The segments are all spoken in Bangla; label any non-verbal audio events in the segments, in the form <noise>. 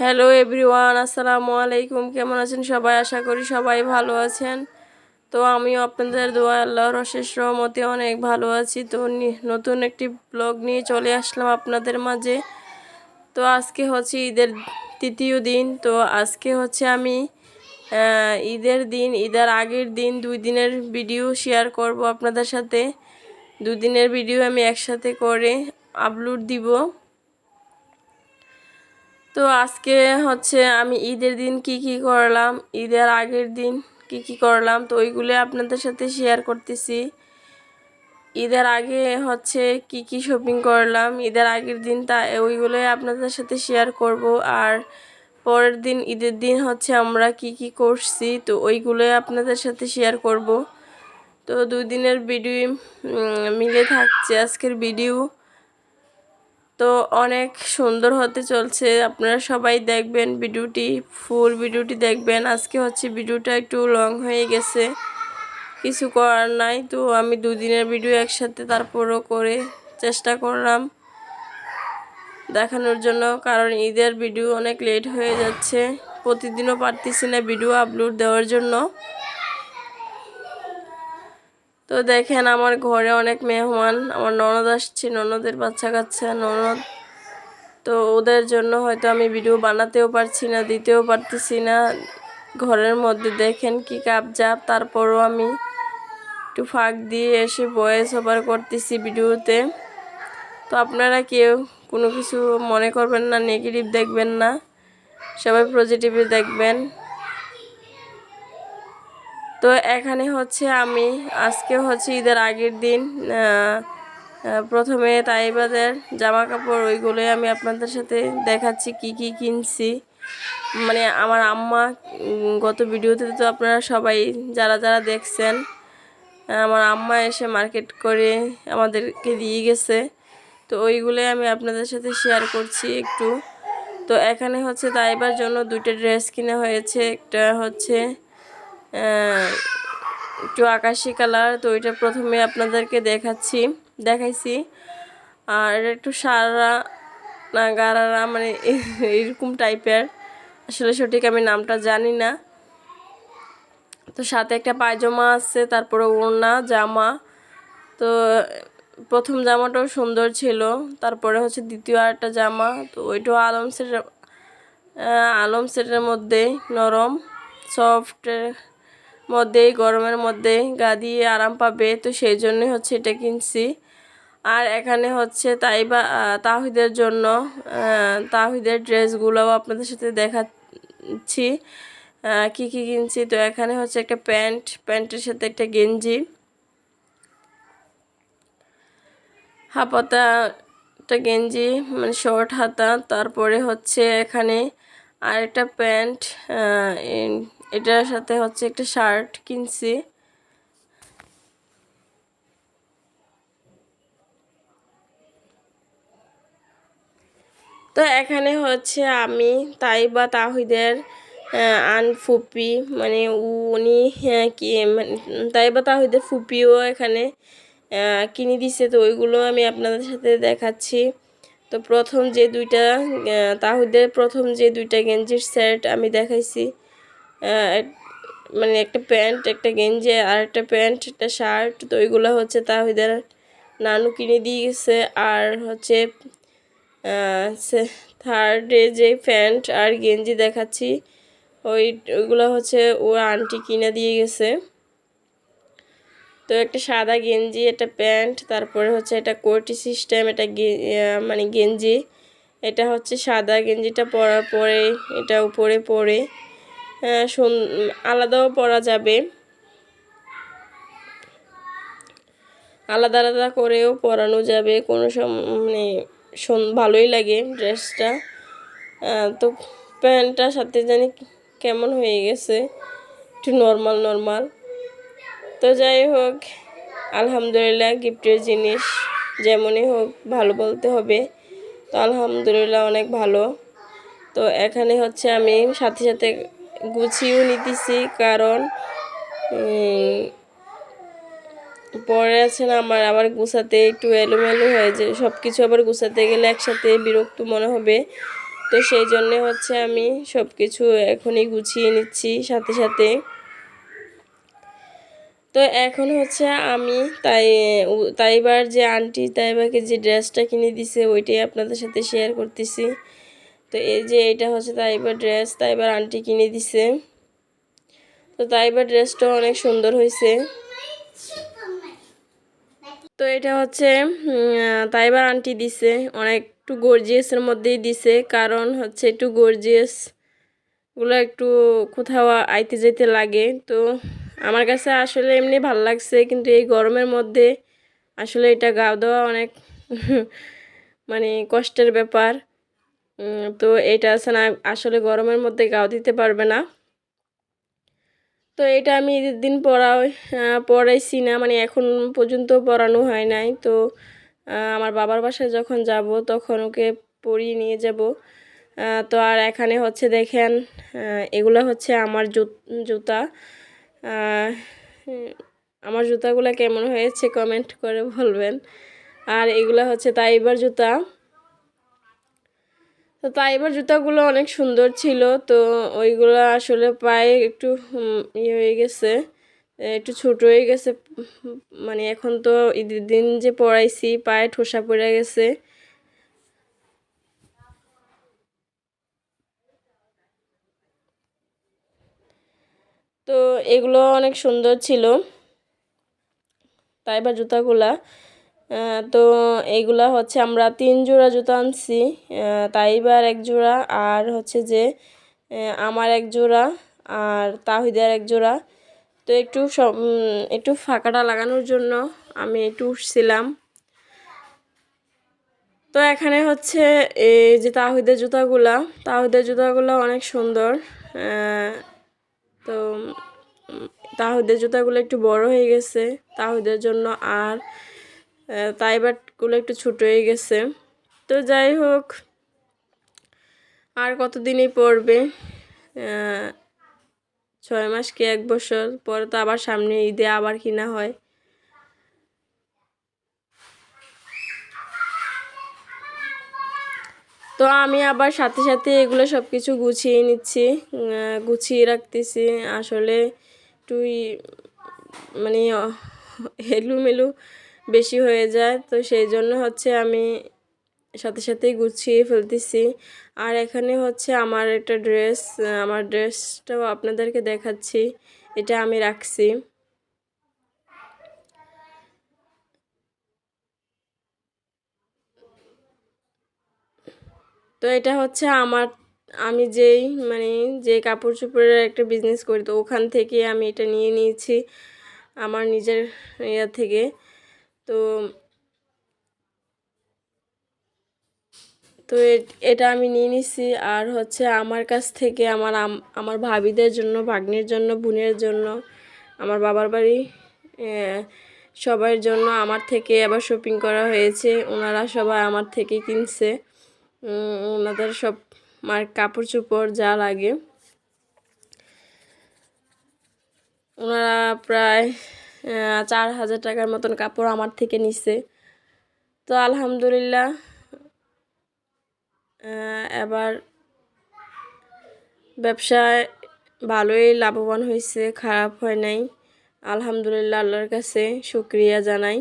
হ্যালো এভরিওয়ান আসসালামু আলাইকুম। কেমন আছেন সবাই? আশা করি সবাই ভালো আছেন। তো আমিও আপনাদের দোয়া আল্লাহর অশেষ রহমতে অনেক ভালো আছি। তো নতুন একটি ব্লগ নিয়ে চলে আসলাম আপনাদের মাঝে। তো আজকে হচ্ছে ঈদের তৃতীয় দিন। তো আজকে হচ্ছে আমি ঈদের দিন, ঈদের আগের দিন দুই দিনের ভিডিও শেয়ার করব আপনাদের সাথে। দুই দিনের ভিডিও আমি একসাথে করে আপলোড দিব। তো আজকে হচ্ছে আমি ঈদের দিন কি কি করলাম, ঈদের আগের দিন কি কি করলাম, তো ওইগুলো আপনাদের সাথে শেয়ার করতেছি। ঈদের আগে হচ্ছে কি কি শপিং করলাম, ঈদের আগের দিন তা ওইগুলোই আপনাদের সাথে শেয়ার করব। আর পরের দিন, ঈদের দিন হচ্ছে আমরা কি কি করছি, তো ওইগুলোই আপনাদের সাথে শেয়ার করব। তো দুই দিনের ভিডিও মিলে থাকছে আজকের ভিডিও তো অনেক সুন্দর হতে চলছে। আপনারা সবাই দেখবেন ভিডিওটি, ফুল ভিডিওটি দেখবেন। আজকে হচ্ছে ভিডিওটা একটু লং হয়ে গেছে। কিছু করার নাই, তো আমি দুদিনের ভিডিও একসাথে তারপরও করে চেষ্টা করলাম দেখানোর জন্য। কারণ ঈদের ভিডিও অনেক লেট হয়ে যাচ্ছে। প্রতিদিনও পারতেছি না ভিডিও আপলোড দেওয়ার জন্য। তো দেখেন আমার ঘরে অনেক মেহমান, আমার ননদ আসছে, ননদের বাচ্চা কাচ্চা, ননদ। তো ওদের জন্য হয়তো আমি ভিডিও বানাতেও পারছি না, দিতেও পারতেছি না। ঘরের মধ্যে দেখেন কি কাপ জাপ তারপরও আমি একটু ফাঁক দিয়ে এসে ভয়েস ওভার করতেছি ভিডিওতে। তো আপনারা কেউ কোনো কিছু মনে করবেন না নেগেটিভ দেখবেন না। সবাই পজিটিভে দেখবেন। তো এখানে হচ্ছে আমি, আজকে হচ্ছে ঈদের আগের দিন প্রথমে তাইবাদের জামা কাপড় ওইগুলোই আমি আপনাদের সাথে দেখাচ্ছি, কি কি কিনছি। মানে আমার আম্মা গত ভিডিওতে তো আপনারা সবাই যারা যারা দেখছেন, আমার আম্মা এসে মার্কেট করে আমাদেরকে দিয়ে গেছে। তো ওইগুলোই আমি আপনাদের সাথে শেয়ার করছি একটু। তো এখানে হচ্ছে তাইবার জন্য দুইটা ড্রেস কিনা হয়েছে, একটা হচ্ছে একটু আকাশি কালার, তো ওইটা প্রথমে আপনাদেরকে দেখাচ্ছি, দেখাইছি। আর একটু সারা না গারারা মানে <laughs> এরকম টাইপের, আসলে সঠিক আমি নামটা জানি না। তো সাথে একটা পায়জামা আছে, তারপরে ওড়না, জামা। তো প্রথম জামাটাও সুন্দর ছিল, তারপরে হচ্ছে দ্বিতীয় আরেকটা জামা, তো ওইটাও আলম সেটের আলম সেটের মধ্যে নরম, সফট মধ্যেই গরমের মধ্যে গা দিয়ে আরাম পাবে। তো সেই জন্যই হচ্ছে এটা কিনছি। আর এখানে হচ্ছে তাইবা আহ, তাহিদের জন্য তাহিদের ড্রেসগুলোও আপনাদের সাথে দেখাচ্ছি। কি কি কিনছি? তো এখানে হচ্ছে একটা প্যান্ট প্যান্টের সাথে একটা গেঞ্জি। হাফাতা একটা গেঞ্জি মানে শর্ট হাতা। তারপরে হচ্ছে এখানে আর একটা প্যান্ট এটার সাথে হচ্ছে একটা শার্ট কিনছি। তো এখানে হচ্ছে আমি তাই বা তাহিদের আন ফুপি মানে উনি হ্যাঁ, কি মানে তাই বা তাহিদের ফুপিও এখানে কিনে দিছে। তো ওইগুলো আমি আপনাদের সাথে দেখাচ্ছি। তো প্রথম যে দুইটা তাহিদের প্রথম যে দুইটা গেঞ্জির সেট আমি দেখাইছি। মানে একটা প্যান্ট, একটা গেঞ্জি আর একটা প্যান্ট, একটা শার্ট, তো ওইগুলো হচ্ছে তাহিদের নানু কিনে দিয়ে গেছে আর হচ্ছে থার্ডে যে প্যান্ট আর গেঞ্জি দেখাচ্ছি, ওই, ওইগুলো হচ্ছে ওর আন্টি কিনে দিয়ে গেছে। তো একটা সাদা গেঞ্জি, একটা প্যান্ট, তারপরে হচ্ছে এটা কোটি সিস্টেম এটা মানে গেঞ্জি। এটা হচ্ছে সাদা গেঞ্জিটা পরার পরে, এটা উপরে পরে। আলাদাও পরা যাবে। আলাদা আলাদা করেও পরানো যাবে। কোনো মানে ভালোই লাগে ড্রেসটা। তো প্যান্টটার সাথে জানি কেমন হয়ে গেছে। একটু নর্মাল নর্মাল তো যাই হোক, আলহামদুলিল্লাহ গিফটের জিনিস যেমনই হোক ভালো বলতে হবে। তো আলহামদুলিল্লাহ অনেক ভালো। তো এখানে হচ্ছে আমি সাথে সাথে গুছিয়েও নিতেছি, কারণ পরে আছে না আমার আবার গুছাতে একটু এলোমেলো হয়ে যায়। সব কিছু আবার গুছাতে গেলে একসাথে বিরক্ত মনে হবে। তো সেই জন্যে হচ্ছে আমি সব কিছু এখনই গুছিয়ে নিচ্ছি সাথে সাথে। তো এখন হচ্ছে আমি তাই তাইবার যে আন্টি, তাইবাকে যে ড্রেসটা কিনে দিছে, ওইটাই আপনাদের সাথে শেয়ার করতেছি। তো এই যে এটা হচ্ছে তাইবার ড্রেস, তাইবার আন্টি কিনে দিছে। তো তাইবার ড্রেসটা অনেক সুন্দর হয়েছে। তো এটা হচ্ছে তাইবার আন্টি দিছে। অনেক একটু গর্জিয়াসের মধ্যেই দিছে, কারণ হচ্ছে একটু গর্জিয়াসগুলো একটু কোথাও আইতে যেতে লাগে। তো আমার কাছে আসলে এমনি ভালো লাগছে, কিন্তু এই গরমের মধ্যে আসলে এটা গাও দেওয়া অনেক <laughs> মানে কষ্টের ব্যাপার। তো এটা আছে না আসলে গরমের মধ্যে গাও দিতে পারবে না। তো এটা আমি ঈদের দিন আহ, পড়াইছি না মানে এখন পর্যন্ত পড়ানো হয় নাই। তো আমার বাবার বাসায় যখন যাব তখন ওকে পরিয়ে নিয়ে যাব। তো আর এখানে হচ্ছে দেখেন এগুলো হচ্ছে আমার জুতা। আমার জুতাগুলো কেমন হয়েছে কমেন্ট করে বলবেন। আর এগুলো হচ্ছে তাইবার জুতা। তো তাইবার জুতাগুলো অনেক সুন্দর ছিল, তো ওইগুলো আসলে পায়ে একটু ইয়ে হয়ে গেছে একটু ছোট হয়ে গেছে মানে এখন তো ঈদের দিন যে পরাইছি পায়ে ঠোসা পড়ে গেছে। তো এগুলো অনেক সুন্দর ছিল। তাইবার জুতাগুলা তো এইগুলা হচ্ছে আমরা তিন জোড়া জুতো আনছি তাইবার এক জোড়া, আর হচ্ছে যে আমার এক জোড়া, আর তাহিদের এক জোড়া। তো একটু একটু ফাঁকাটা লাগানোর জন্য আমি একটু উঠছিলাম। তো এখানে হচ্ছে এই যে তাহিদের জুতাগুলা, তাহিদের জুতাগুলো অনেক সুন্দর তো তাহিদের জুতাগুলো একটু বড় হয়ে গেছে, তাহিদের জন্য আর আহ, তাইবারগুলো একটু ছোট হয়ে গেছে। তো যাই হোক আর কতদিনই পড়বে? ছয় মাস কি এক বছর? পরে তো আবার সামনে ঈদে আবার কিনা হয়। তো আমি আবার সাথে সাথে এগুলো সব কিছু গুছিয়ে নিচ্ছি গুছিয়ে রাখতেছি। আসলে তুই মানে এলোমেলো বেশি হয়ে যায়। তো সেই জন্য হচ্ছে আমি সাথে সাথেই গুছিয়ে ফেলতেছি। আর এখানে হচ্ছে আমার একটা ড্রেস, আমার ড্রেসটাও আপনাদেরকে দেখাচ্ছি। এটা আমি রাখছি। তো এটা হচ্ছে আমার, আমি যেই মানে যে কাপড় চোপড়ের একটা বিজনেস করি, তো ওখান থেকে আমি এটা নিয়ে নিয়েছি আমার নিজের ইয়া থেকে। তো তো এটা আমি নিয়ে নিছি। আর হচ্ছে আমার কাছ থেকে আমার আমার ভাবিদের জন্য, ভাগ্নির জন্য, বোনের জন্য, আমার বাবার বাড়ি সবার জন্য আমার থেকে আবার শপিং করা হয়েছে। ওনারা সবাই আমার থেকে কিনছে। ওনাদের সব মার কাপড় চোপড় যা লাগে। ওনারা প্রায় চার হাজার টাকার মতন কাপড় আমার থেকে নিছে। তো আলহামদুলিল্লাহ এবার ব্যবসায় ভালোই লাভবান হয়েছে, খারাপ হয় নাই। আলহামদুলিল্লাহ, আল্লাহর কাছে শুক্রিয়া জানাই।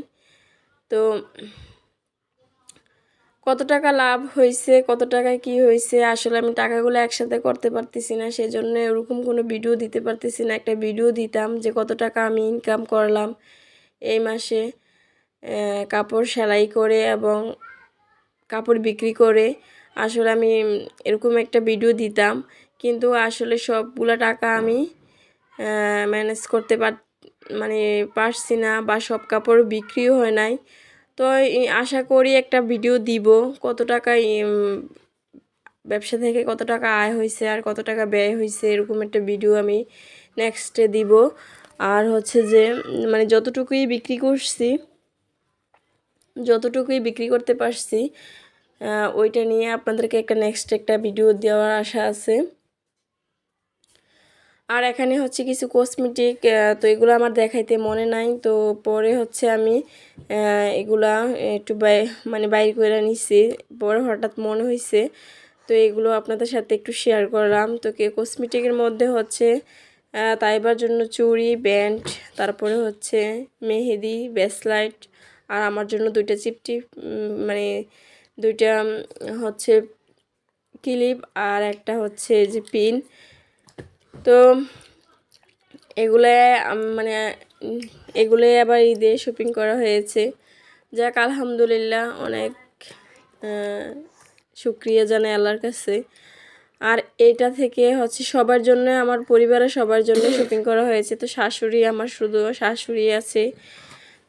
তো কত টাকা লাভ হয়েছে কত টাকা কি হয়েছে আসলে আমি টাকাগুলো একসাথে করতে পারতেছি না সেই জন্য ওরকম কোনো ভিডিও দিতে পারতেছি না। একটা ভিডিও দিতাম যে কত টাকা আমি ইনকাম করলাম এই মাসে কাপড় সেলাই করে এবং কাপড় বিক্রি করে। আসলে আমি এরকম একটা ভিডিও দিতাম, কিন্তু আসলে সবগুলো টাকা আমি ম্যানেজ করতে পার মানে পারছি না বা সব কাপড় বিক্রিও হয় নাই। তো আশা করি একটা ভিডিও দিব, কত টাকা ব্যবসা থেকে কত টাকা আয় হয়েছে আর কত টাকা ব্যয় হয়েছে এরকম একটা ভিডিও আমি নেক্সটে দিব। আর হচ্ছে যে মানে যতটুকুই বিক্রি করছি, যতটুকুই বিক্রি করতে পারছি ওইটা নিয়ে আপনাদেরকে একটা নেক্সট একটা ভিডিও দেওয়ার আশা আছে। আর এখানে হচ্ছে কিছু কসমেটিক তো এগুলো আমার দেখাইতে মনে নাই। তো পরে হচ্ছে আমি এগুলা একটু মানে বাইর করে নিছি। পরে হঠাৎ মনে হয়েছে তো এগুলো আপনাদের সাথে একটু শেয়ার করলাম। তো কে কসমেটিকের মধ্যে হচ্ছে তাইবার জন্য চুড়ি, ব্যান্ড, তারপরে হচ্ছে মেহেদি, ব্যাসলাইট, আর আমার জন্য দুইটা চিপটি মানে দুইটা হচ্ছে ক্লিপ আর একটা হচ্ছে যে পিন। তো এগুলো মানে উম, এগুলো আবার ঈদে শপিং করা হয়েছে। যাক আলহামদুলিল্লাহ অনেক আহ, শুক্রিয়া জানাই আল্লাহর কাছে। আর এটা থেকে হচ্ছে সবার জন্য আমার পরিবারের সবার জন্য শপিং করা হয়েছে। তো শাশুড়ি আমার শুধু শাশুড়ি আছে।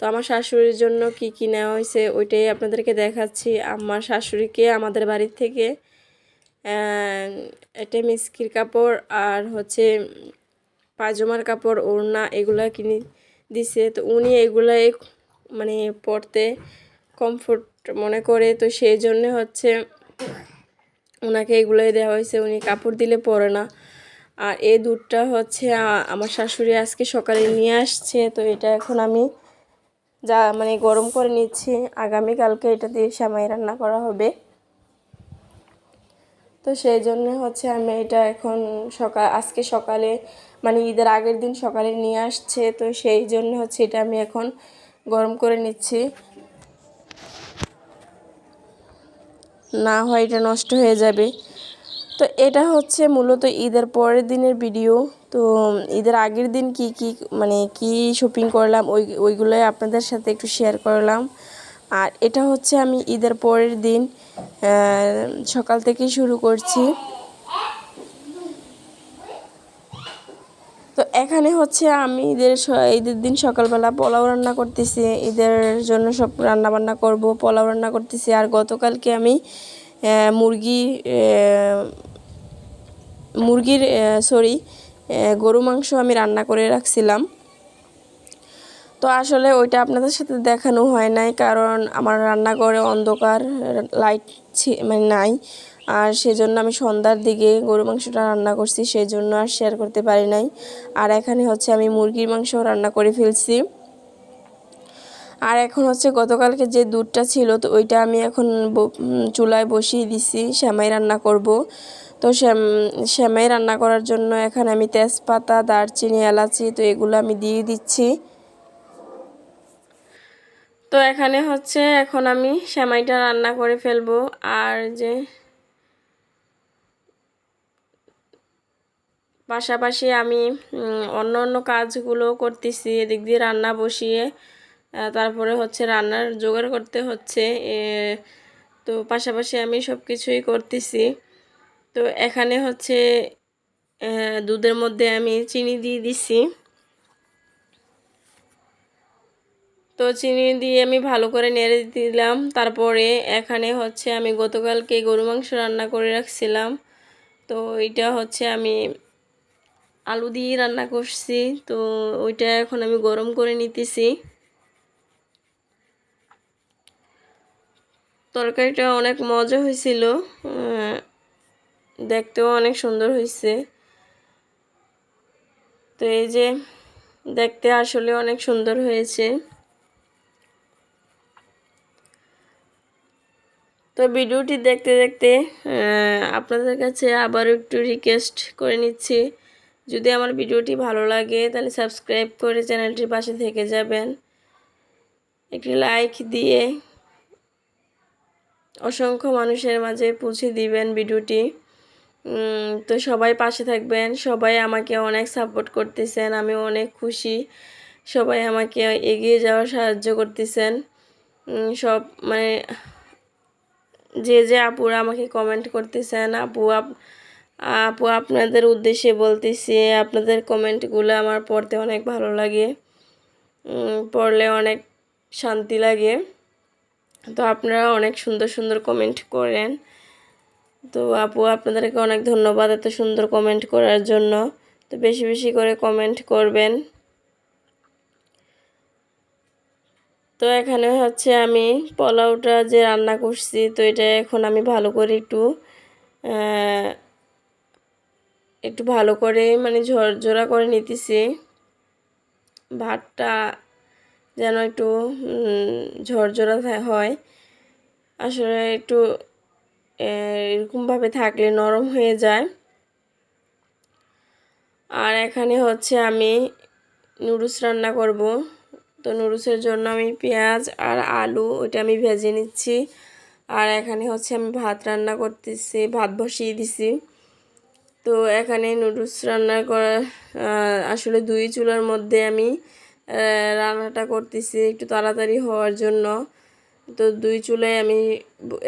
তো আমার শাশুড়ির জন্য কি কি নেওয়া হয়েছে ওইটাই আপনাদেরকে দেখাচ্ছি। আমার শাশুড়িকে আমাদের বাড়ির থেকে একটা মিস্কির কাপড় আর হচ্ছে পায়জামার কাপড়, ওড়না এগুলা কিনে দিছে। তো উনি এগুলাই মানে পরতে কমফোর্ট মনে করে। তো সেই জন্যে হচ্ছে ওনাকে এগুলোই দেওয়া হয়েছে। উনি কাপড় দিলে পরে না। আর এই দুধটা হচ্ছে আমার শাশুড়ি আজকে সকালে নিয়ে আসছে। তো এটা এখন আমি যা মানে গরম করে নিচ্ছি। আগামীকালকে এটা দিয়ে সামাই রান্না করা হবে। তো সেই জন্য হচ্ছে আমি এটা এখন সকাল, আজকে সকালে মানে ঈদের আগের দিন সকালে নিয়ে আসছে, তো সেই জন্য হচ্ছে এটা আমি এখন গরম করে নিচ্ছি। না হয় এটা নষ্ট হয়ে যাবে। তো এটা হচ্ছে মূলত ঈদের পরের দিনের ভিডিও তো ঈদের আগের দিন কি কি মানে কি শপিং করলাম, ওই, ওইগুলোই আপনাদের সাথে একটু শেয়ার করলাম। আর এটা হচ্ছে আমি ঈদের পরের দিন সকাল থেকেই শুরু করছি। তো এখানে হচ্ছে আমি ঈদের ঈদের দিন সকালবেলা পোলাও রান্না করতেছি, ঈদের জন্য সব রান্না বান্না করব, পোলাও রান্না করতেছি। আর গতকালকে আমি মুরগি মুরগির সরি গরু মাংস আমি রান্না করে রাখছিলাম। তো আসলে ওইটা আপনাদের সাথে দেখানো হয় নাই, কারণ আমার রান্নাঘরে অন্ধকার লাইট মানে নাই। আর সেজন্য আমি সন্ধ্যার দিকে গরু মাংসটা রান্না করছি সেই জন্য আর শেয়ার করতে পারি নাই। আর এখানে হচ্ছে আমি মুরগির মাংস রান্না করে ফেলছি। আর এখন হচ্ছে গতকালকে যে দুধটা ছিল, তো ওইটা আমি এখন চুলায় বসিয়ে দিছি শ্যামাই রান্না করব। তো শ্যাম শ্যামাই রান্না করার জন্য এখানে আমি তেজপাতা, দারচিনি, এলাচি, তো এগুলো আমি দিয়ে দিচ্ছি। তো এখানে হচ্ছে এখন আমি সেমাইটা রান্না করে ফেলব। আর যে পাশাপাশি আমি অন্য অন্য কাজগুলো করতেছি, এদিক দিয়ে রান্না বসিয়ে তারপরে হচ্ছে রান্নার জোগাড় করতে হচ্ছে তো পাশাপাশি আমি সব কিছুই করতেছি। তো এখানে হচ্ছে দুধের মধ্যে আমি চিনি দিয়ে দিছি। তো চিনি দিয়ে আমি ভালো করে নেড়ে দিলাম। তারপরে এখানে হচ্ছে আমি গতকালকে গরু মাংস রান্না করে রাখছিলাম। তো এটা হচ্ছে আমি আলু দিয়ে রান্না করছি। তো ওইটা এখন আমি গরম করে নিতেছি। তরকারিটা অনেক মজা হয়েছিল। দেখতেও অনেক সুন্দর হয়েছে। তো এই যে দেখতে আসলে অনেক সুন্দর হয়েছে। তো ভিডিওটি দেখতে দেখতে আপনাদের কাছে আবার একটু রিকোয়েস্ট করে নিচ্ছি। যদি আমার ভিডিওটি ভালো লাগে, তাহলে সাবস্ক্রাইব করে চ্যানেলটির পাশে থেকে যাবেন। একটি লাইক দিয়ে অসংখ্য মানুষের মাঝে পৌঁছে দিবেন ভিডিওটি। তো সবাই পাশে থাকবেন, সবাই আমাকে অনেক সাপোর্ট করতেছেন আমি অনেক খুশি। সবাই আমাকে এগিয়ে যাওয়ার সাহায্য করতেছেন। সব মানে যে যে আপুরা আমাকে কমেন্ট করতেছেন আপু, আপ, আপু, আপনাদের উদ্দেশ্যে বলতেছি, আপনাদের কমেন্টগুলো আমার পড়তে অনেক ভালো লাগে। পড়লে অনেক শান্তি লাগে। তো আপনারা অনেক সুন্দর সুন্দর কমেন্ট করেন। তো আপু, আপনাদেরকে অনেক ধন্যবাদ এত সুন্দর কমেন্ট করার জন্য। তো বেশি বেশি করে কমেন্ট করবেন। তো এখানে হচ্ছে আমি পোলাওটা যে রান্না করছি, তো এটা এখন আমি ভালো করে একটু একটু ভালো করে মানে ঝরঝরা করে নিতেছি। ভাতটা যেন একটু ঝরঝরা হয়। আসলে একটু এরকমভাবে থাকলে নরম হয়ে যায়। আর এখানে হচ্ছে আমি নুডলস রান্না করব। তো নুডলসের জন্য আমি পেঁয়াজ আর আলু, ওইটা আমি ভেজে নিচ্ছি। আর এখানে হচ্ছে আমি ভাত রান্না করতেছি, ভাত বসিয়ে দিছি। তো এখানে নুডলস রান্না করা আসলে দুই চুলার মধ্যে আমি রান্নাটা করতেছি একটু তাড়াতাড়ি হওয়ার জন্য। তো দুই চুলায় আমি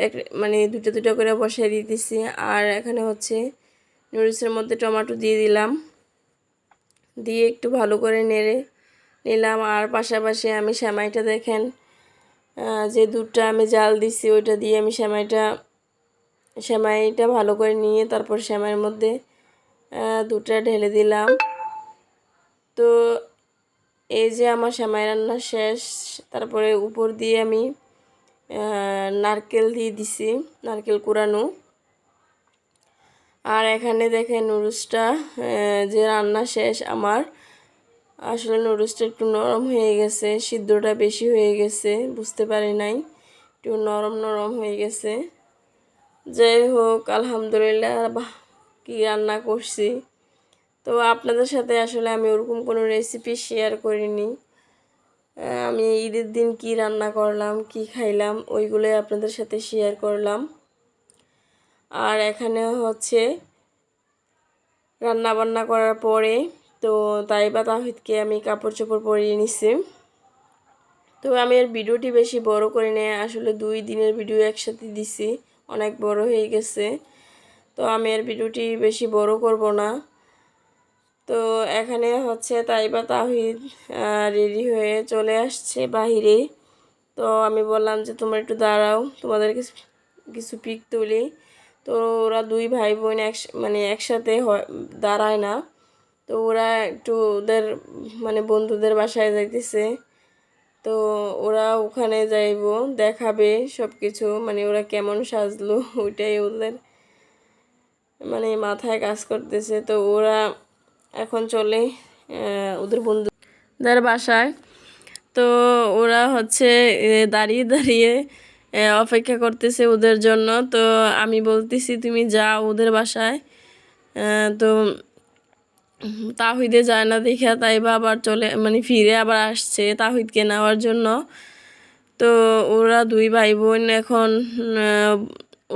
এক মানে দুটো দুটো করে বসিয়ে দিতেছি। আর এখানে হচ্ছে নুডলসের মধ্যে টমেটো দিয়ে দিলাম। দিয়ে একটু ভালো করে নেড়ে নিলাম। আর পাশাপাশি আমি সেমাইটা দেখেন যে দুধটা আমি জাল দিছি ওইটা দিয়ে আমি সেমাইটা সেমাইটা ভালো করে নিয়ে তারপর সেমাইয়ের মধ্যে দুধটা ঢেলে দিলাম। তো এই যে আমার সেমাই রান্না শেষ, তারপরে উপর দিয়ে আমি নারকেল দিয়ে দিছি, নারকেল কুড়ানো। আর এখানে দেখেন নুডলসটা যে রান্না শেষ আমার আসলে নুডলসটা একটু নরম হয়ে গেছে, সিদ্ধটা বেশি হয়ে গেছে, বুঝতে পারি নাই। একটু নরম নরম হয়ে গেছে। যাই হোক, আলহামদুলিল্লাহ কি রান্না করছি। তো আপনাদের সাথে আসলে আমি ওরকম কোনো রেসিপি শেয়ার করিনি। আমি ঈদের দিন কি রান্না করলাম, কি খাইলাম, ওইগুলোই আপনাদের সাথে শেয়ার করলাম। আর এখানে হচ্ছে রান্না বান্না করার পরে তো তাই বা তাহিদকে আমি কাপড় চোপড় পরিয়ে নিছি। তো আমি এর ভিডিওটি বেশি বড় করে নেই, আসলে দুই দিনের ভিডিও একসাথে দিছি, অনেক বড় হয়ে গেছে। তো আমি এর ভিডিওটি বেশি বড় করব না। তো এখানে হচ্ছে তাই বা তাহিদ রেডি হয়ে চলে আসছে বাহিরে। তো আমি বললাম যে, তোমরা একটু দাঁড়াও, তোমাদের কিছু পিক তুলি। তো ওরা দুই ভাই বোন এক মানে একসাথে দাঁড়ায় না। তো ওরা একটু ওদের মানে বন্ধুদের বাসায় যাইতেছে। তো ওরা ওখানে যাইব, দেখাবে সব কিছু মানে ওরা কেমন সাজলো <laughs> ওইটাই ওদের মানে মাথায় কাজ করতেছে। তো ওরা এখন চলে ওদের বন্ধুদের বাসায়। তো ওরা হচ্ছে দাঁড়িয়ে দাঁড়িয়ে অপেক্ষা করতেছে ওদের জন্য। তো আমি বলতেছি, তুমি যাও ওদের বাসায়। তো তাহিদে যায় না দেখে তাই আবার চলে মানে ফিরে আবার আসছে তাহিদকে নেওয়ার জন্য। তো ওরা দুই ভাই বোন এখন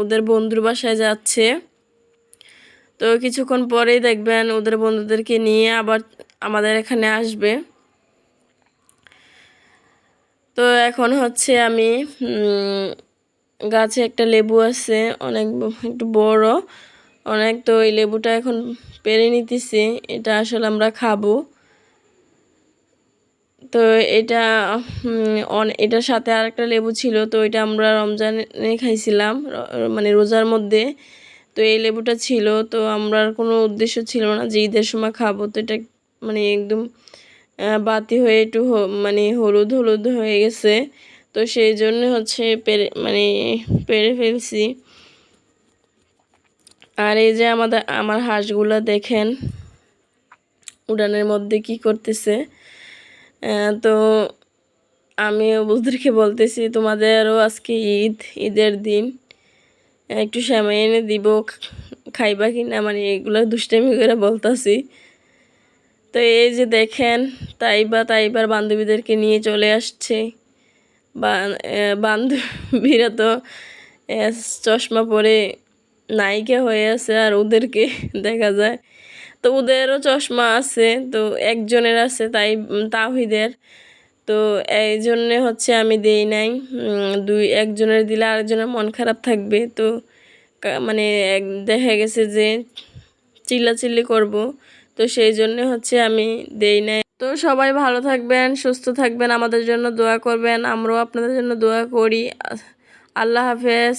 ওদের বন্ধুর বাসায় যাচ্ছে। তো কিছুক্ষণ পরেই দেখবেন ওদের বন্ধুদেরকে নিয়ে আবার আমাদের এখানে আসবে। তো এখন হচ্ছে আমি গাছে একটা লেবু আছে, অনেক একটু বড়। অনেক তো এই লেবুটা এখন পেরে নিতেছি এটা আসলে আমরা খাব। তো এটা এটার সাথে আর একটা লেবু ছিল, তো এটা আমরা রমজানে খাইছিলাম মানে রোজার মধ্যে। তো এই লেবুটা ছিল, তো আমরা কোনো উদ্দেশ্য ছিল না যে ঈদের সময় খাব। তো এটা মানে একদম বাতি হয়ে একটু মানে হলুদ হলুদ হয়ে গেছে। তো সেই জন্য হচ্ছে পেরে মানে পেরে ফেলছি। আর এই যে আমাদের, আমার হাঁসগুলো দেখেন, উড়ানের মধ্যে কি করতেছে। তো আমি ওদেরকে বলতেছি, তোমাদেরও আজকে ঈদ, ঈদের দিন, একটু শ্যামাই এনে দিব, খাইবা কি না মানে এগুলো দুষ্টামি করে বলতেছি। তো এই যে দেখেন, তাইবা তাইবার বান্ধবীদেরকে নিয়ে চলে আসছে। বান্ধবীরা তো চশমা পরে নায়িকা হয়ে আছে আর ওদেরকে <laughs> দেখা যায়। তো ওদেরও চশমা আছে, তো একজনের আছে তাই তাহিদের তো এই জন্যে হচ্ছে আমি দেই নাই। দুই, একজনের দিলে আরেকজনের মন খারাপ থাকবে। তো মানে এক, দেখা গেছে যে চিল্লাচিল্লি করব। তো সেই জন্যে হচ্ছে আমি দেই নাই। তো সবাই ভালো থাকবেন, সুস্থ থাকবেন, আমাদের জন্য দোয়া করবেন। আমরাও আপনাদের জন্য দোয়া করি। আল্লাহ হাফেজ।